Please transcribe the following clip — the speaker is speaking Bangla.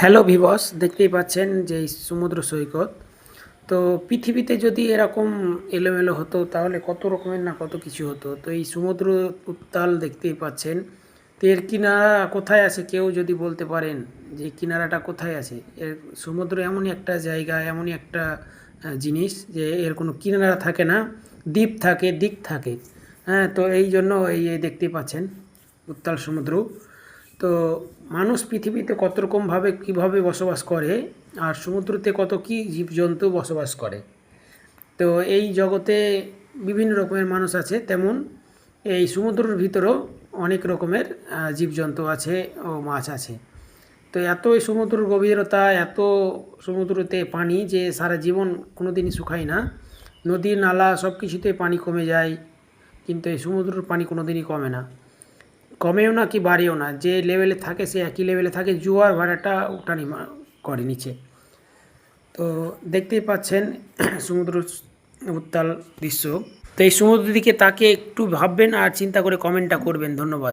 হ্যালো ভিবস দেখতেই পাচ্ছেন যে সমুদ্র সৈকত। তো পৃথিবীতে যদি এরকম এলোমেলো হতো, তাহলে কত রকমের না কত কিছু হতো? তো এই সমুদ্র উত্তাল দেখতেই পাচ্ছেন। তো এর কিনারা কোথায় আছে কেউ যদি বলতে পারেন যে কিনারাটা কোথায় আছে? এর সমুদ্র এমনই একটা জায়গা, এমনই একটা জিনিস যে এর কোনো কিনারা থাকে না, দ্বীপ থাকে, দিক থাকে। হ্যাঁ তো এই জন্য এই দেখতেই পাচ্ছেন উত্তাল সমুদ্র। তো মানুষ পৃথিবীতে কত রকমভাবে কীভাবে বসবাস করে আর সমুদ্রতে কত কী জীবজন্তু বসবাস করে? তো এই জগতে বিভিন্ন রকমের মানুষ আছে, তেমন এই সমুদ্রের ভিতরেও অনেক রকমের জীবজন্তু আছে ও মাছ আছে। তো এত এই সমুদ্রের গভীরতা, এত সমুদ্রতে পানি যে সারা জীবন কোনো দিনই শুকায় না। নদী নালা সব কিছুতে পানি কমে যায়, কিন্তু এই সমুদ্রের পানি কোনো দিনই কমে না। কমেও না কি বাড়েও না, যে লেভেলে থাকে সে একই লেভেলে থাকে, জুয়ার ভাড়াটা উঠানি করে নিচে। তো দেখতেই পাচ্ছেন সমুদ্র উত্তাল দৃশ্য। তো এই সমুদ্রের দিকে তাকে একটু ভাববেন আর চিন্তা করে কমেন্টটা করবেন। ধন্যবাদ।